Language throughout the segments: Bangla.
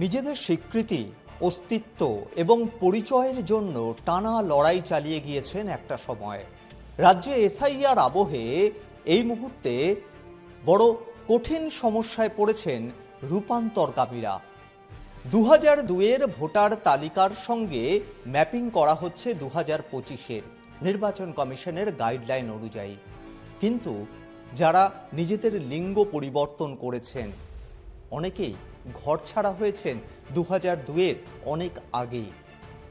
নিজেদের স্বীকৃতি, অস্তিত্ব এবং পরিচয়ের জন্য টানা লড়াই চালিয়ে গিয়েছেন একটা সময়। রাজ্যে এসআইআর আবহে এই মুহূর্তে বড় কঠিন সমস্যায় পড়েছেন রূপান্তরকামীরা দু হাজার দুয়ের ভোটার তালিকার সঙ্গে ম্যাপিং করা হচ্ছে দু হাজার পঁচিশের নির্বাচন কমিশনের গাইডলাইন অনুযায়ী। কিন্তু যারা নিজেদের লিঙ্গ পরিবর্তন করেছেন, অনেকেই ঘর ছাড়া হয়েছেন দু হাজার দুয়ের অনেক আগেই।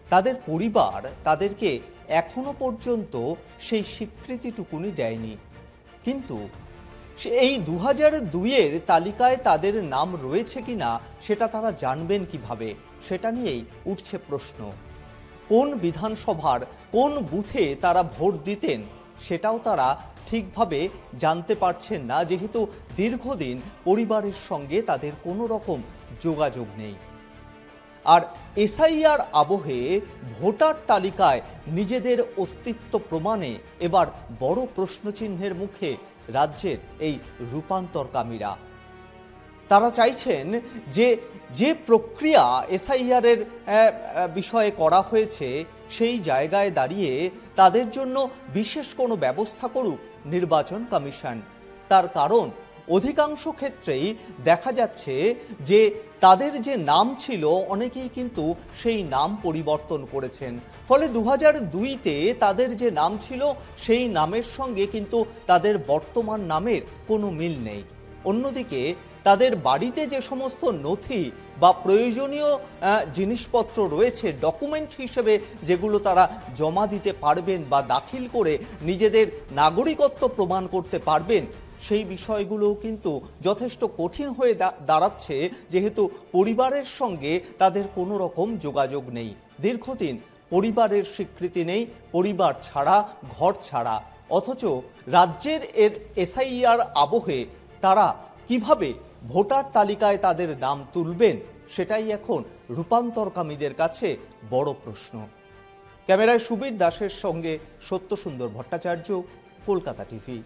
তাদের পরিবার তাদেরকে এখনও পর্যন্ত সেই স্বীকৃতিটুকুনি দেয়নি। কিন্তু এই দু হাজার দুইয়ের তালিকায় তাদের নাম রয়েছে কিনা সেটা তারা জানবেন কীভাবে, সেটা নিয়েই উঠছে প্রশ্ন। কোন বিধানসভার কোন বুথে তারা ভোট দিতেন সেটাও তারা ঠিকভাবে জানতে পারছেন না, যেহেতু দীর্ঘদিন পরিবারের সঙ্গে তাদের কোনো রকম যোগাযোগ নেই। আর এসআইআর আবহে ভোটার তালিকায় নিজেদের অস্তিত্ব প্রমাণে এবার বড় প্রশ্নচিহ্নের মুখে রাজ্যের এই রূপান্তরকামীরা। তারা চাইছেন যে যে প্রক্রিয়া এসআইআর এর আহ, আহ, বিষয়ে করা হয়েছে সেই জায়গায় দাঁড়িয়ে তাদের জন্য বিশেষ কোনো ব্যবস্থা করুক নির্বাচন কমিশন। তার কারণ অধিকাংশ ক্ষেত্রেই দেখা যাচ্ছে যে তাদের যে নাম ছিল অনেকেই কিন্তু সেই নাম পরিবর্তন করেছেন। ফলে দু হাজার দুইতে তাদের যে নাম ছিল সেই নামের সঙ্গে কিন্তু তাদের বর্তমান নামের কোনো মিল নেই। অন্যদিকে তাদের বাড়িতে যে সমস্ত নথি বা প্রয়োজনীয় জিনিসপত্র রয়েছে ডকুমেন্ট হিসেবে যেগুলো তারা জমা দিতে পারবেন বা দাখিল করে নিজেদের নাগরিকত্ব প্রমাণ করতে পারবেন, সেই বিষয়গুলোও কিন্তু যথেষ্ট কঠিন হয়ে দাঁড়াচ্ছে। যেহেতু পরিবারের সঙ্গে তাদের কোনো রকম যোগাযোগ নেই। দীর্ঘদিন পরিবারের স্বীকৃতি নেই, পরিবার ছাড়া, ঘর ছাড়া। অথচ রাজ্যের এর এসআইআর আবহে তারা কীভাবে ভোটার তালিকায় তাদের নাম তুলবেন, সেটাই এখন রূপান্তরকামীদের কাছে বড় প্রশ্ন। ক্যামেরায় সুবীর দাসের সঙ্গে সত্যসুন্দর ভট্টাচার্য, কলকাতা টিভি।